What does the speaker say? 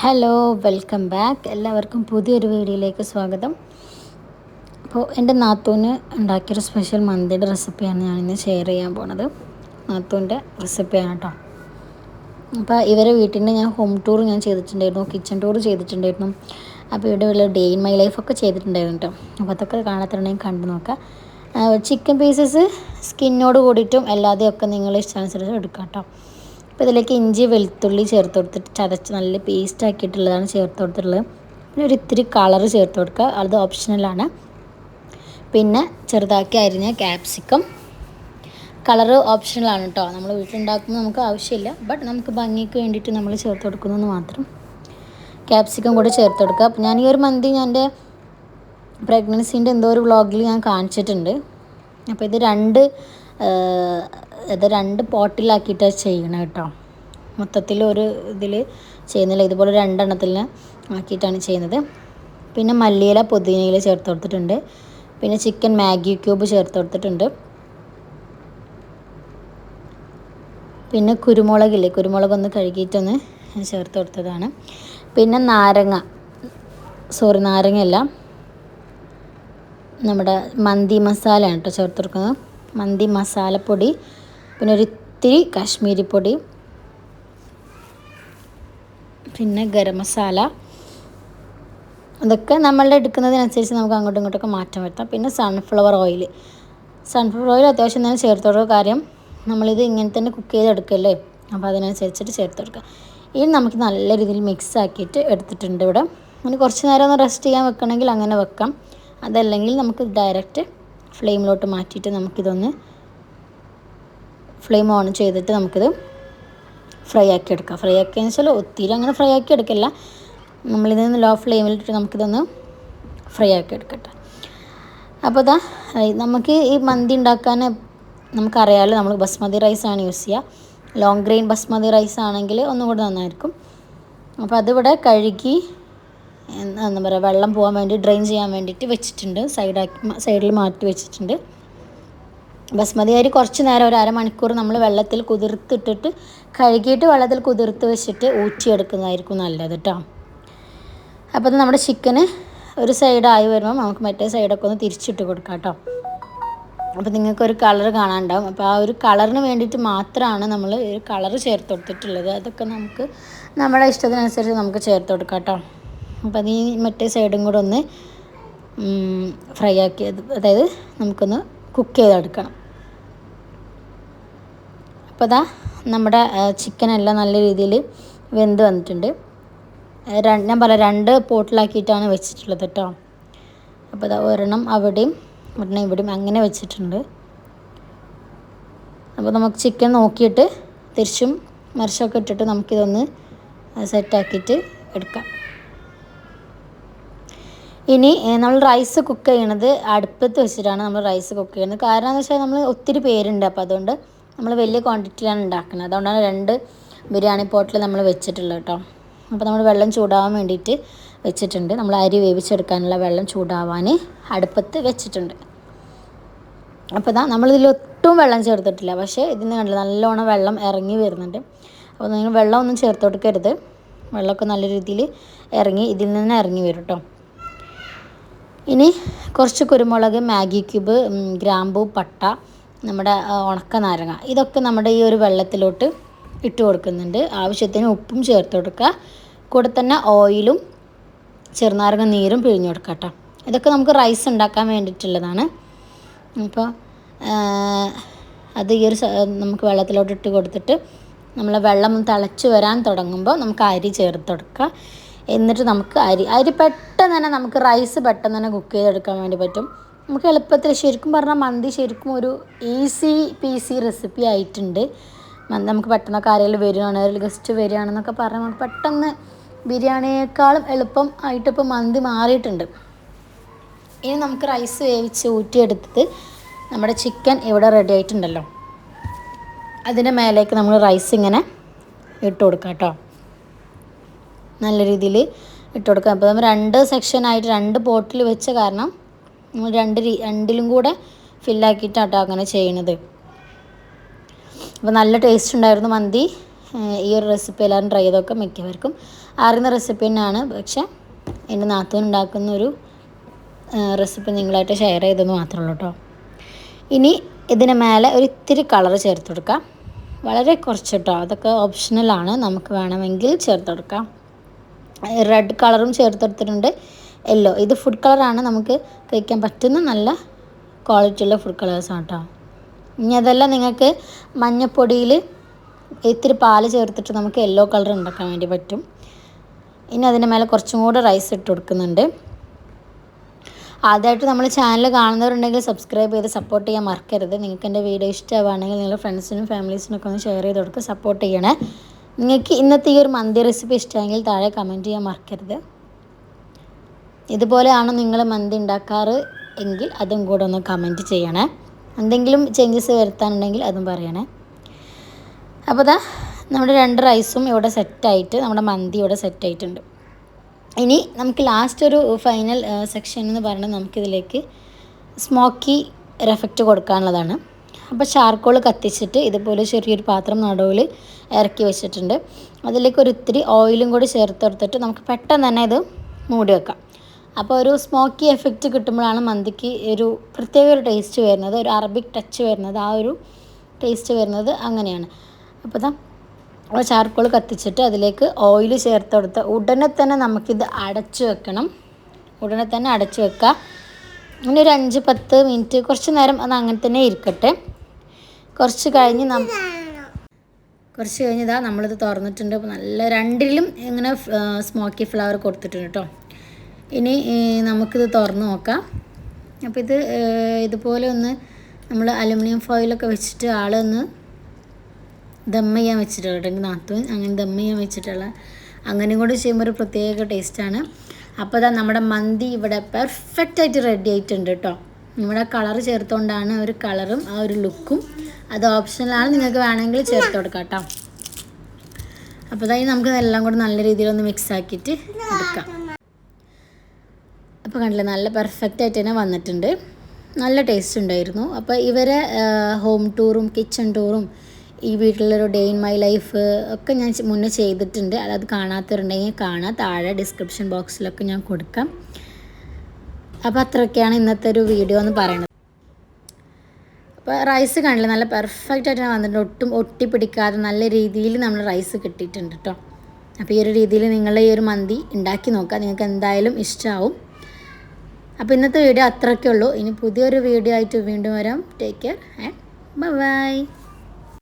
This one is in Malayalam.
ഹലോ വെൽക്കം ബാക്ക് എല്ലാവർക്കും പുതിയൊരു വീഡിയോയിലേക്ക് സ്വാഗതം. അപ്പോൾ എന്റെ നാത്തൂന് ഉണ്ടാക്കിയൊരു സ്പെഷ്യൽ മന്തിയുടെ റെസിപ്പിയാണ് ഞാനിന്ന് ഷെയർ ചെയ്യാൻ പോണത്. നാത്തൂന്റെ റെസിപ്പിയാണ് കേട്ടോ അപ്പോൾ ഇവരെ വീട്ടിൽ നിന്ന് ഞാൻ ഹോം ടൂർ ഞാൻ ചെയ്തിട്ടുണ്ടായിരുന്നു കിച്ചൺ ടൂർ ചെയ്തിട്ടുണ്ടായിരുന്നു. അപ്പോൾ ഇവിടെ ഉള്ള ഡേ ഇൻ മൈ ലൈഫൊക്കെ ചെയ്തിട്ടുണ്ടായിരുന്നു കേട്ടോ അപ്പോൾ അതൊക്കെ കാണാത്തുണ്ടെങ്കിൽ കണ്ടു നോക്കാം. ചിക്കൻ പീസസ് സ്കിന്നോട് കൂടിയിട്ടും അല്ലാതെയൊക്കെ നിങ്ങൾ ഇഷ്ടാനുസരിച്ച് എടുക്കാം കേട്ടോ അപ്പോൾ ഇതിലേക്ക് ഇഞ്ചി വെളുത്തുള്ളി ചേർത്ത് കൊടുത്തിട്ട് ചതച്ച് നല്ല പേസ്റ്റ് ആക്കിയിട്ടുള്ളതാണ് ചേർത്ത് കൊടുത്തിട്ടുള്ളത്. പിന്നെ ഒരു ഇത്തിരി കളർ ചേർത്ത് കൊടുക്കുക. അത് ഓപ്ഷണലാണ് പിന്നെ ചെറുതാക്കി അരിഞ്ഞ ക്യാപ്സിക്കം കളർ ഓപ്ഷണലാണ് കേട്ടോ നമ്മൾ വീട്ടിലുണ്ടാക്കുമ്പോൾ നമുക്ക് ആവശ്യമില്ല. ബട്ട് നമുക്ക് ഭംഗിക്ക് വേണ്ടിയിട്ട് നമ്മൾ ചേർത്ത് കൊടുക്കുന്നതെന്ന് മാത്രം. ക്യാപ്സിക്കം കൂടെ ചേർത്ത് കൊടുക്കുക. അപ്പോൾ ഞാൻ ഈ ഒരു മന്തി ഞാൻ എന്റെ പ്രഗ്നൻസീന്റെ എന്തോ ഒരു വ്ളോഗിൽ ഞാൻ കാണിച്ചിട്ടുണ്ട്. അപ്പോൾ ഇത് രണ്ട് ഇത് രണ്ട് പോട്ടിലാക്കിയിട്ട് ചെയ്യണം കേട്ടോ. മൊത്തത്തിൽ ഒരു ഇതിൽ ചെയ്യുന്നില്ല. ഇതുപോലെ രണ്ടെണ്ണത്തിൽ ആക്കിയിട്ടാണ് ചെയ്യുന്നത്. പിന്നെ മല്ലിയില പുതിനയില ചേർത്ത് കൊടുത്തിട്ടുണ്ട്. പിന്നെ ചിക്കൻ മാഗി ക്യൂബ് ചേർത്ത് കൊടുത്തിട്ടുണ്ട്. പിന്നെ കുരുമുളകില്ലേ? കുരുമുളക് ഒന്ന് കഴുകിയിട്ടൊന്ന് ചേർത്ത് കൊടുത്തതാണ്. പിന്നെ നാരങ്ങ. സോറി നാരങ്ങയല്ല. നമ്മുടെ മന്തി മസാല കേട്ടോ ചേർത്ത് കൊടുക്കുന്നത്. മന്തി മസാലപ്പൊടി പിന്നെ ഒരിത്തിരി കാശ്മീരി പൊടി പിന്നെ ഗരം മസാല. അതൊക്കെ നമ്മളുടെ എടുക്കുന്നതിനനുസരിച്ച് നമുക്ക് അങ്ങോട്ടും ഇങ്ങോട്ടൊക്കെ മാറ്റം വരുത്താം. പിന്നെ സൺഫ്ലവർ ഓയിൽ സൺഫ്ലവർ ഓയിൽ അത്യാവശ്യം തന്നെ ചേർത്തോടുക കാര്യം നമ്മളിത് ഇങ്ങനെ തന്നെ കുക്ക് ചെയ്തെടുക്കല്ലേ? അപ്പോൾ അതിനനുസരിച്ചിട്ട് ചേർത്ത് കൊടുക്കുക ഇനി നമുക്ക് നല്ല രീതിയിൽ മിക്സ് ആക്കിയിട്ട് എടുത്തിട്ടുണ്ട് ഇവിടെ. ഇനി കുറച്ച് നേരം ഒന്ന് റെസ്റ്റ് ചെയ്യാൻ വെക്കണമെങ്കിൽ അങ്ങനെ വെക്കാം. അതല്ലെങ്കിൽ നമുക്ക് ഡയറക്റ്റ് ഫ്ലെയിമിലോട്ട് മാറ്റിയിട്ട് നമുക്കിതൊന്ന് ഫ്ലെയിം ഓൺ ചെയ്തിട്ട് നമുക്കിത് ഫ്രൈ ആക്കി എടുക്കാം. ഫ്രൈ ആക്കിയെന്ന് വെച്ചാൽ ഒത്തിരി അങ്ങനെ ഫ്രൈ ആക്കി എടുക്കില്ല. നമ്മളിത് ലോ ഫ്ലെയിമിലിട്ട് നമുക്കിതൊന്ന് ഫ്രൈ ആക്കി എടുക്കട്ടെ. അപ്പോൾ ഇതാ നമുക്ക് ഈ മന്തി ഉണ്ടാക്കാൻ നമുക്കറിയാമല്ലോ നമ്മൾ ബസ്മതി റൈസാണ് യൂസ് ചെയ്യുക ലോങ് ഗ്രെയിൻ ബസ്മതി റൈസ് ആണെങ്കിൽ ഒന്നും കൂടി നന്നായിരിക്കും. അപ്പോൾ അതിവിടെ കഴുകി എന്താ പറയുക വെള്ളം പോകാൻ വേണ്ടി ഡ്രെയിൻ ചെയ്യാൻ വേണ്ടിയിട്ട് വെച്ചിട്ടുണ്ട്. സൈഡാക്കി സൈഡിൽ മാറ്റി വെച്ചിട്ടുണ്ട്. ബസ്മതി അരി കുറച്ച് നേരം ഒരു അരമണിക്കൂർ നമ്മൾ വെള്ളത്തിൽ കുതിർത്തിട്ടിട്ട് കഴുകിയിട്ട് വെള്ളത്തിൽ കുതിർത്ത് വെച്ചിട്ട് ഊറ്റിയെടുക്കുന്നതായിരിക്കും നല്ലത് കേട്ടോ. അപ്പോൾ അത് നമ്മുടെ ചിക്കന് ഒരു സൈഡായി വരുമ്പോൾ നമുക്ക് മറ്റേ സൈഡൊക്കെ ഒന്ന് തിരിച്ചിട്ട് കൊടുക്കാം കേട്ടോ. അപ്പോൾ നിങ്ങൾക്കൊരു കളർ കാണാനുണ്ടാവും. അപ്പോൾ ആ ഒരു കളറിന് വേണ്ടിയിട്ട് മാത്രമാണ് നമ്മൾ ഒരു കളർ ചേർത്ത് കൊടുത്തിട്ടുള്ളത്. അതൊക്കെ നമുക്ക് നമ്മുടെ ഇഷ്ടത്തിനനുസരിച്ച് നമുക്ക് ചേർത്ത് കൊടുക്കാം കേട്ടോ. അപ്പോൾ അത് ഈ മറ്റേ സൈഡും കൂടെ ഒന്ന് ഫ്രൈ ആക്കി അതായത് നമുക്കൊന്ന് കുക്ക് ചെയ്തെടുക്കണം. അപ്പോൾ അതാ നമ്മുടെ ചിക്കൻ എല്ലാം നല്ല രീതിയിൽ വെന്ത് വന്നിട്ടുണ്ട്. ഞാൻ പറയാം രണ്ട് പോട്ടിലാക്കിയിട്ടാണ് വെച്ചിട്ടുള്ളത് കേട്ടോ. അപ്പോൾ അതാ ഒരെണ്ണം അവിടെയും ഒരെണ്ണം ഇവിടെയും അങ്ങനെ വെച്ചിട്ടുണ്ട്. അപ്പോൾ നമുക്ക് ചിക്കൻ നോക്കിയിട്ട് തിരിച്ചും മറിച്ചൊക്കെ ഇട്ടിട്ട് നമുക്കിതൊന്ന് സെറ്റാക്കിയിട്ട് എടുക്കാം. ഇനി നമ്മൾ റൈസ് കുക്ക് ചെയ്യണത് അടുപ്പത്ത് വെച്ചിട്ടാണ് നമ്മൾ റൈസ് കുക്ക് ചെയ്യുന്നത് കാരണം എന്ന് വെച്ചാൽ നമ്മൾ ഒത്തിരി പേരുണ്ട്. അപ്പോൾ അതുകൊണ്ട് നമ്മൾ വലിയ ക്വാണ്ടിറ്റിയിലാണ് ഉണ്ടാക്കുന്നത് അതുകൊണ്ടാണ് രണ്ട് ബിരിയാണി പോട്ടിൽ നമ്മൾ വെച്ചിട്ടുള്ളത് കേട്ടോ. അപ്പോൾ നമ്മൾ വെള്ളം ചൂടാവാൻ വേണ്ടിയിട്ട് വെച്ചിട്ടുണ്ട്. നമ്മൾ അരി വേവിച്ചെടുക്കാനുള്ള വെള്ളം ചൂടാവാൻ അടുപ്പത്ത് വെച്ചിട്ടുണ്ട്. അപ്പോൾ ഇതാ നമ്മളിതിൽ ഒട്ടും വെള്ളം ചേർത്തിട്ടില്ല. പക്ഷേ ഇതിന് കണ്ടില്ല നല്ലോണം വെള്ളം ഇറങ്ങി വരുന്നുണ്ട്. അപ്പോൾ നിങ്ങൾ വെള്ളം ഒന്നും ചേർത്ത് കൊടുക്കരുത്. വെള്ളമൊക്കെ നല്ല രീതിയിൽ ഇറങ്ങി ഇതിൽ നിന്ന് ഇറങ്ങി വരും കേട്ടോ. ഇനി കുറച്ച് കുരുമുളക് മാഗി ക്യൂബ് ഗ്രാമ്പു പട്ട നമ്മുടെ ഉണക്ക നാരങ്ങ. ഇതൊക്കെ നമ്മുടെ ഈ ഒരു വെള്ളത്തിലോട്ട് ഇട്ട് കൊടുക്കുന്നുണ്ട്. ആവശ്യത്തിന് ഉപ്പും ചേർത്ത് കൊടുക്കുക. കൂടെ തന്നെ ഓയിലും ചെറുനാരങ്ങ നീരും പിഴിഞ്ഞു കൊടുക്കുക കേട്ടോ. ഇതൊക്കെ നമുക്ക് റൈസ് ഉണ്ടാക്കാൻ വേണ്ടിയിട്ടുള്ളതാണ്. അപ്പോൾ അത് ഈ ഒരു നമുക്ക് വെള്ളത്തിലോട്ട് ഇട്ട് കൊടുത്തിട്ട് നമ്മൾ വെള്ളം തിളച്ച് വരാൻ തുടങ്ങുമ്പോൾ നമുക്ക് അരി ചേർത്ത് കൊടുക്കുക. എന്നിട്ട് നമുക്ക് അരി അരി പെട്ടെന്ന് തന്നെ നമുക്ക് റൈസ് പെട്ടെന്ന് തന്നെ കുക്ക് ചെയ്തെടുക്കാൻ വേണ്ടി പറ്റും. നമുക്ക് എളുപ്പത്തിൽ ശരിക്കും പറഞ്ഞാൽ മന്തി ശരിക്കും ഒരു ഈസി പീസി റെസിപ്പി ആയിട്ടുണ്ട്. മന്തി നമുക്ക് പെട്ടെന്നൊക്കെ ആരെങ്കിലും വരികയാണ് ഒരു ഗസ്റ്റ് വരികയാണെന്നൊക്കെ പറഞ്ഞാൽ നമുക്ക് പെട്ടെന്ന് ബിരിയാണിയേക്കാളും എളുപ്പം ആയിട്ട് ഇപ്പോൾ മന്തി മാറിയിട്ടുണ്ട്. ഇനി നമുക്ക് റൈസ് വേവിച്ച് ഊറ്റിയെടുത്തിട്ട് നമ്മുടെ ചിക്കൻ ഇവിടെ റെഡി ആയിട്ടുണ്ടല്ലോ. അതിന്റെ മേലേക്ക് നമ്മൾ റൈസ് ഇങ്ങനെ ഇട്ട് കൊടുക്കാം കേട്ടോ. നല്ല രീതിയിൽ ഇട്ട് കൊടുക്കുക അപ്പോൾ നമ്മൾ രണ്ട് സെക്ഷനായിട്ട് രണ്ട് പോട്ടിൽ വെച്ച കാരണം നമ്മൾ രണ്ട് രണ്ടിലും കൂടെ ഫില്ലാക്കിയിട്ടാട്ടോ അങ്ങനെ ചെയ്യണത്. അപ്പോൾ നല്ല ടേസ്റ്റ് ഉണ്ടായിരുന്നു മന്തി. ഈ ഒരു റെസിപ്പി എല്ലാവരും ട്രൈ ചെയ്തൊക്കെ മിക്കവർക്കും അറിയുന്ന റെസിപ്പി തന്നെയാണ്. പക്ഷേ എന്റെ നാത്തൂൻ ഉണ്ടാക്കുന്ന ഒരു റെസിപ്പി നിങ്ങളായിട്ട് ഷെയർ ചെയ്തെന്ന് മാത്രമേ ഉള്ളൂ കേട്ടോ ഇനി ഇതിന് മേലെ ഒരു ഇത്തിരി കളർ ചേർത്ത് കൊടുക്കാം. വളരെ കുറച്ച് കേട്ടോ അതൊക്കെ ഓപ്ഷണലാണ് നമുക്ക് വേണമെങ്കിൽ ചേർത്ത് കൊടുക്കാം. റെഡ് കളറും ചേർത്തെടുത്തിട്ടുണ്ട്. യെല്ലോ ഇത് ഫുഡ് കളറാണ് നമുക്ക് കഴിക്കാൻ പറ്റുന്ന നല്ല ക്വാളിറ്റിയുള്ള ഫുഡ് കളേഴ്സാണ് കേട്ടോ ഇനി അതെല്ലാം നിങ്ങൾക്ക് മഞ്ഞപ്പൊടിയിൽ ഇത്തിരി പാൽ ചേർത്തിട്ട് നമുക്ക് യെല്ലോ കളർ ഉണ്ടാക്കാൻ വേണ്ടി പറ്റും. ഇനി അതിന്റെ മേലെ കുറച്ചും കൂടെ റൈസ് ഇട്ട് കൊടുക്കുന്നുണ്ട്. ആദ്യമായിട്ട് നമ്മൾ ചാനൽ കാണുന്നവരുണ്ടെങ്കിൽ സബ്സ്ക്രൈബ് ചെയ്ത് സപ്പോർട്ട് ചെയ്യാൻ മറക്കരുത്. നിങ്ങൾക്ക് എന്റെ വീഡിയോ ഇഷ്ടമാണെങ്കിൽ നിങ്ങളുടെ ഫ്രണ്ട്സിനും ഫാമിലീസിനും ഒക്കെ ഒന്ന് ഷെയർ ചെയ്ത് കൊടുക്കുക സപ്പോർട്ട് ചെയ്യണേ. നിങ്ങൾക്ക് ഇന്നത്തെ ഈ ഒരു മന്തി റെസിപ്പി ഇഷ്ടമെങ്കിൽ താഴെ കമന്റ് ചെയ്യാൻ മറക്കരുത്. ഇതുപോലെയാണ് നിങ്ങൾ മന്തി ഉണ്ടാക്കാറ് എങ്കിൽ അതും കൂടെ ഒന്ന് കമന്റ് ചെയ്യണേ. എന്തെങ്കിലും ചേഞ്ചസ് വരുത്താനുണ്ടെങ്കിൽ അതും പറയണേ. അപ്പോൾ ദാ നമ്മുടെ രണ്ട് റൈസും ഇവിടെ സെറ്റായിട്ട് നമ്മുടെ മന്തി ഇവിടെ സെറ്റായിട്ടുണ്ട് ഇനി നമുക്ക് ലാസ്റ്റ് ഒരു ഫൈനൽ സെക്ഷൻ എന്ന് പറയുന്നത് നമുക്കിതിലേക്ക് സ്മോക്കി എഫക്റ്റ് കൊടുക്കാനുള്ളതാണ്. അപ്പോൾ ചാർക്കോൾ കത്തിച്ചിട്ട് ഇതുപോലെ ചെറിയൊരു പാത്രം നടുവിൽ ഇറക്കി വെച്ചിട്ടുണ്ട്. അതിലേക്ക് ഒരു ഇത്തിരി ഓയിലും കൂടി ചേർത്ത് കൊടുത്തിട്ട് നമുക്ക് പെട്ടെന്ന് തന്നെ ഇത് മൂടി വെക്കാം. അപ്പോൾ ഒരു സ്മോക്കി എഫക്റ്റ് കിട്ടുമ്പോഴാണ് മന്തിക്ക് ഒരു പ്രത്യേക ഒരു ടേസ്റ്റ് വരുന്നത് ഒരു അറബിക് ടച്ച് വരുന്നത് ആ ഒരു ടേസ്റ്റ് വരുന്നത് അങ്ങനെയാണ്. അപ്പോൾ ഇതാ ചാർക്കോൾ കത്തിച്ചിട്ട് അതിലേക്ക് ഓയിൽ ചേർത്ത് കൊടുത്ത് ഉടനെ തന്നെ നമുക്കിത് അടച്ചു വെക്കണം. ഉടനെ തന്നെ അടച്ചു വെക്കുക അങ്ങനെ ഒരു അഞ്ച് പത്ത് മിനിറ്റ് കുറച്ച് നേരം അത് അങ്ങനെ തന്നെ ഇരിക്കട്ടെ. കുറച്ച് കഴിഞ്ഞ് കുറച്ച് കഴിഞ്ഞ് ഇതാ നമ്മളിത് തുറന്നിട്ടുണ്ട്. നല്ല രണ്ടിലും ഇങ്ങനെ സ്മോക്കി ഫ്ലവർ കൊടുത്തിട്ടുണ്ട് കേട്ടോ ഇനി നമുക്കിത് തുറന്ന് നോക്കാം. അപ്പോൾ ഇത് ഇതുപോലെ ഒന്ന് നമ്മൾ അലുമിനിയം ഫോയിലൊക്കെ വെച്ചിട്ട് ആളൊന്ന് ദം ചെയ്യാൻ വെച്ചിട്ടുള്ള കേട്ടോ. നാത്തു അങ്ങനെ ദം ചെയ്യാൻ വെച്ചിട്ടുള്ള അങ്ങനെയും കൂടി ചെയ്യുമ്പോൾ ഒരു പ്രത്യേക ടേസ്റ്റാണ് അപ്പോൾ ഇതാ നമ്മുടെ മന്തി ഇവിടെ പെർഫെക്റ്റായിട്ട് റെഡി ആയിട്ടുണ്ട് കേട്ടോ നമ്മുടെ കളർ ചേർത്തുകൊണ്ടാണ് ഒരു കളറും ആ ഒരു ലുക്കും അത് ഓപ്ഷനിലാണ് നിങ്ങൾക്ക് വേണമെങ്കിൽ ചേർത്ത് കൊടുക്കാം കേട്ടോ. അപ്പോൾ അതായത് നമുക്ക് ഇതെല്ലാം കൂടി നല്ല രീതിയിലൊന്ന് മിക്സ് ആക്കിയിട്ട് എടുക്കാം. അപ്പോൾ കണ്ടില്ലേ നല്ല പെർഫെക്റ്റ് ആയിട്ട് തന്നെ വന്നിട്ടുണ്ട്. നല്ല ടേസ്റ്റ് ഉണ്ടായിരുന്നു. അപ്പോൾ ഇവരെ ഹോം ടൂറും കിച്ചൺ ടൂറും ഈ വീട്ടിലൊരു ഡേ ഇൻ മൈ ലൈഫ് ഒക്കെ ഞാൻ മുന്നേ ചെയ്തിട്ടുണ്ട്. അത് കാണാത്തവരുണ്ടെങ്കിൽ കാണാം. താഴെ ഡിസ്ക്രിപ്ഷൻ ബോക്സിലൊക്കെ ഞാൻ കൊടുക്കാം. അപ്പോൾ അത്രയൊക്കെയാണ് ഇന്നത്തെ ഒരു വീഡിയോ എന്ന് പറയുന്നത്. അപ്പോൾ റൈസ് കാണില്ല നല്ല പെർഫെക്റ്റ് ആയിട്ട് വന്നിട്ടുണ്ട്. ഒട്ടും ഒട്ടിപ്പിടിക്കാതെ നല്ല രീതിയിൽ നമ്മൾ റൈസ് കിട്ടിയിട്ടുണ്ട് കേട്ടോ അപ്പോൾ ഈ ഒരു രീതിയിൽ നിങ്ങൾ ഈ ഒരു മന്തി ഉണ്ടാക്കി നോക്കുക നിങ്ങൾക്ക് എന്തായാലും ഇഷ്ടമാവും അപ്പോൾ ഇന്നത്തെ വീഡിയോ അത്രയൊക്കെ ഉള്ളൂ. ഇനി പുതിയൊരു വീഡിയോ ആയിട്ട് വീണ്ടും വരാം. Take care and by